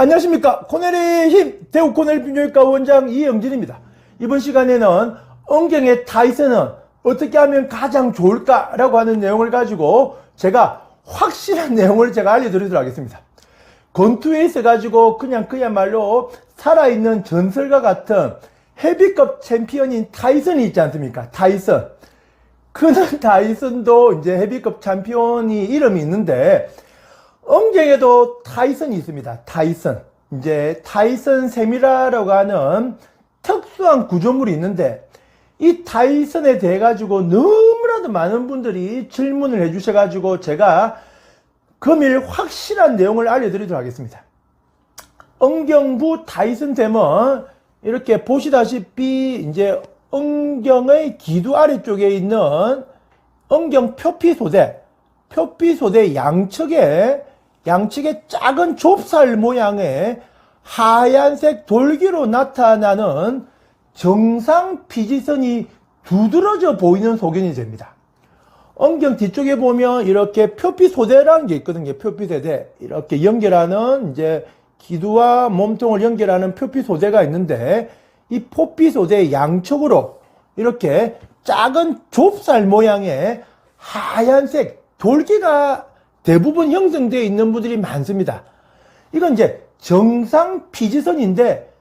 안녕하십니까. 코넬의 힘, 대우 코넬 비뇨기과 원장 이영진입니다. 이번 시간에는 엉경의 타이슨은 어떻게 하면 가장 좋을까 라고 하는 내용을 가지고 제가 확실한 내용을 제가 알려드리도록 하겠습니다. 권투에 있어 가지고 그냥 그야말로 살아있는 전설과 같은 헤비급 챔피언인 타이슨이 있지 않습니까? 타이슨. 그는 타이슨도 이제 헤비급 챔피언이 이름이 있는데 엉경에도 타이슨이 있습니다. 타이슨. 이제 타이슨 세미라라고 하는 특수한 구조물이 있는데 이 타이슨에 대해 가지고 너무나도 많은 분들이 질문을 해 주셔 가지고 제가 금일 확실한 내용을 알려드리도록 하겠습니다. 엉경부 타이슨 댐은 이렇게 보시다시피 이제 엉경의 기두 아래쪽에 있는 엉경 표피소대, 표피소대 양측에 양측에 작은 좁쌀 모양의 하얀색 돌기로 나타나는 정상 피지선이 두드러져 보이는 소견이 됩니다. 엉경 뒤쪽에 보면 이렇게 표피 소대라는 게 있거든요. 표피 소대. 이렇게 연결하는 이제 기두와 몸통을 연결하는 표피 소대가 있는데 이 포피 소대 양쪽으로 이렇게 작은 좁쌀 모양의 하얀색 돌기가 대부분 형성되어 있는 분들이 많습니다. 이건 이제 정상 피지선인데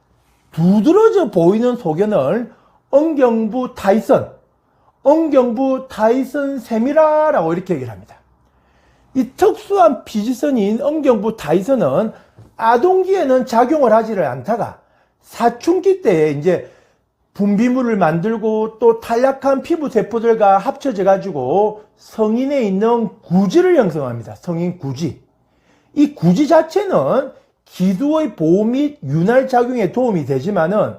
두드러져 보이는 소견을 엉경부 타이선, 엉경부 타이선 세미라라고 이렇게 얘기를 합니다. 이 특수한 피지선인 엉경부 타이선은 아동기에는 작용을 하지를 않다가 사춘기 때에 이제 분비물을 만들고 또 탄력한 피부 세포들과 합쳐져 가지고 성인에 있는 구지를 형성합니다. 성인 구지. 이 구지 자체는 기두의 보호 및 윤활 작용에 도움이 되지만은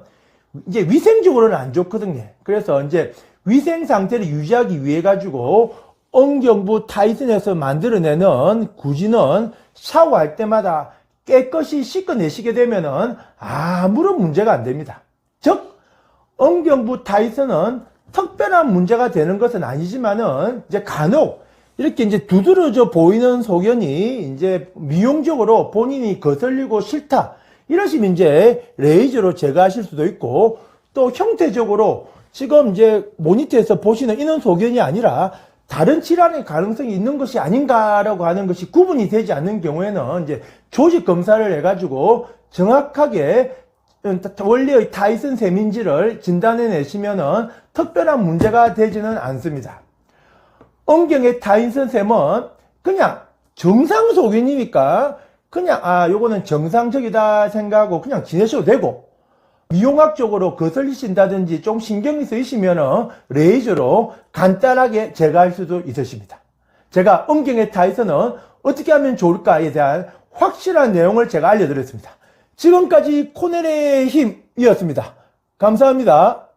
이제 위생적으로는 안 좋거든요. 그래서 이제 위생 상태를 유지하기 위해 가지고 엉경부 타이슨에서 만들어내는 구지는 샤워할 때마다 깨끗이 씻어내시게 되면은 아무런 문제가 안 됩니다. 즉 엉경부 타이슨은 특별한 문제가 되는 것은 아니지만은 이제 간혹 이렇게 이제 두드러져 보이는 소견이 이제 미용적으로 본인이 거슬리고 싫다 이러시면 이제 레이저로 제거하실 수도 있고 또 형태적으로 지금 이제 모니터에서 보시는 이런 소견이 아니라 다른 질환의 가능성이 있는 것이 아닌가라고 하는 것이 구분이 되지 않는 경우에는 이제 조직 검사를 해가지고 정확하게 원래의 타이슨 세민지를 진단해 내시면은 특별한 문제가 되지는 않습니다. 엉경의 타이슨 샘은 그냥 정상 소견이니까 그냥 아 요거는 정상적이다 생각하고 그냥 지내셔도 되고 미용학적으로 거슬리신다든지 좀 신경이 쓰이시면은 레이저로 간단하게 제거할 수도 있으십니다. 제가 엉경의 타이슨은 어떻게 하면 좋을까에 대한 확실한 내용을 제가 알려드렸습니다. 지금까지 코넬의 힘이었습니다. 감사합니다.